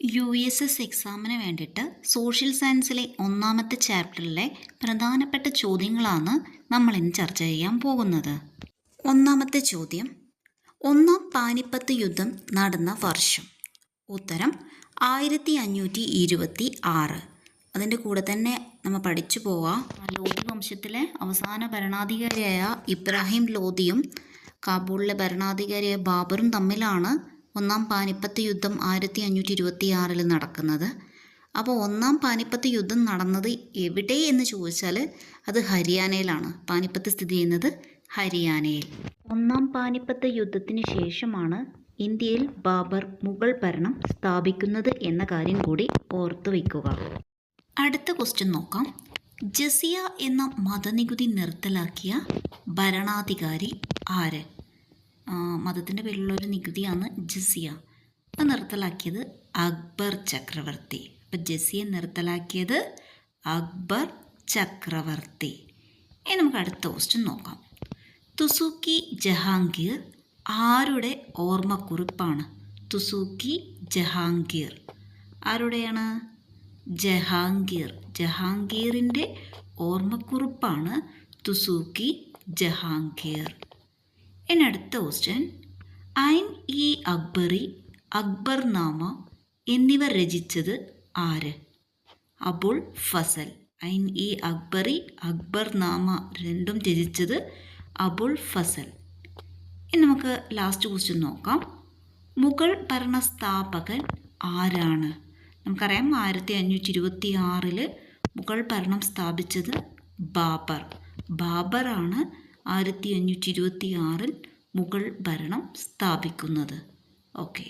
U S S എക്സാമിന് വേണ്ടിയിട്ട് social സയൻസിലെ ഒന്നാമത്തെ ചാപ്റ്ററിലെ പ്രധാനപ്പെട്ട ചോദ്യങ്ങളാണ് നമ്മൾ ഇന്ന് ചർച്ച ചെയ്യാൻ പോകുന്നത്. ഒന്നാമത്തെ ചോദ്യം ഒന്നാം പാനിപ്പത്ത് യുദ്ധം നടന്ന വർഷം. ഉത്തരം ആയിരത്തി അഞ്ഞൂറ്റി ഇരുപത്തി ആറ് അതിന്റെ കൂടെ തന്നെ നമ്മൾ പഠിച്ചു പോവാം. ലോധി വംശത്തിലെ അവസാന ഭരണാധികാരിയായ ഇബ്രാഹിം ലോധിയും കാബൂളിലെ ഭരണാധികാരിയായ ബാബറും തമ്മിലാണ് ഒന്നാം പാനിപ്പത്ത് യുദ്ധം ആയിരത്തി അഞ്ഞൂറ്റി ഇരുപത്തി ആറിൽ നടക്കുന്നത്. അപ്പോൾ ഒന്നാം പാനിപ്പത്ത് യുദ്ധം നടന്നത് എവിടെ എന്ന് ചോദിച്ചാൽ അത് ഹരിയാനയിലാണ്. പാനിപ്പത്ത് സ്ഥിതി ചെയ്യുന്നത് ഹരിയാനയിൽ. ഒന്നാം പാനിപ്പത്ത് യുദ്ധത്തിന് ശേഷമാണ് ഇന്ത്യയിൽ ബാബർ മുഗൾ ഭരണം സ്ഥാപിക്കുന്നത് എന്ന കാര്യം കൂടി ഓർത്തു വയ്ക്കുക. അടുത്ത ക്വസ്റ്റ്യൻ നോക്കാം. ജസിയ എന്ന മതനികുതി നിർത്തലാക്കിയ ഭരണാധികാരി ആര്? മതത്തിന്റെ പേരിലുള്ള ഒരു നികുതിയാണ് ജസിയ. അത് നിർത്തലാക്കിയത് അക്ബർ ചക്രവർത്തി. അപ്പം ജസിയെ നിർത്തലാക്കിയത് അക്ബർ ചക്രവർത്തി. ഇനി നമുക്ക് അടുത്ത ക്വസ്റ്റ്യൻ നോക്കാം. തുസൂക്കി ജഹാംഗീർ ആരുടെ ഓർമ്മക്കുറിപ്പാണ്? തുസൂക്കി ജഹാംഗീർ. ആരുടെയാണ്? ജഹാംഗീർ. ജഹാംഗീറിന്റെ ഓർമ്മക്കുറിപ്പാണ് തുസൂക്കി ജഹാംഗീർ. ഇനി അടുത്ത ക്വസ്റ്റ്യൻ ഐൻ ഇ അക്ബറി അക്ബർ നാമ എന്നിവ രചിച്ചത് ആര്? അബുൾ ഫസൽ. ഐൻ ഇ അക്ബറി അക്ബർ നാമ രണ്ടും രചിച്ചത് അബുൾ ഫസൽ. ഇനി നമുക്ക് ലാസ്റ്റ് ക്വസ്റ്റ്യൻ നോക്കാം. മുഗൾ ഭരണസ്ഥാപകൻ ആരാണ്? നമുക്കറിയാം ആയിരത്തി അഞ്ഞൂറ്റി ഇരുപത്തി ആറിൽ മുഗൾ ഭരണം സ്ഥാപിച്ചത് ബാബർ. ബാബറാണ് ആയിരത്തി അഞ്ഞൂറ്റി ഇരുപത്തി ആറിൽ മുഗൾ ഭരണം സ്ഥാപിക്കുന്നത്. ഓക്കെ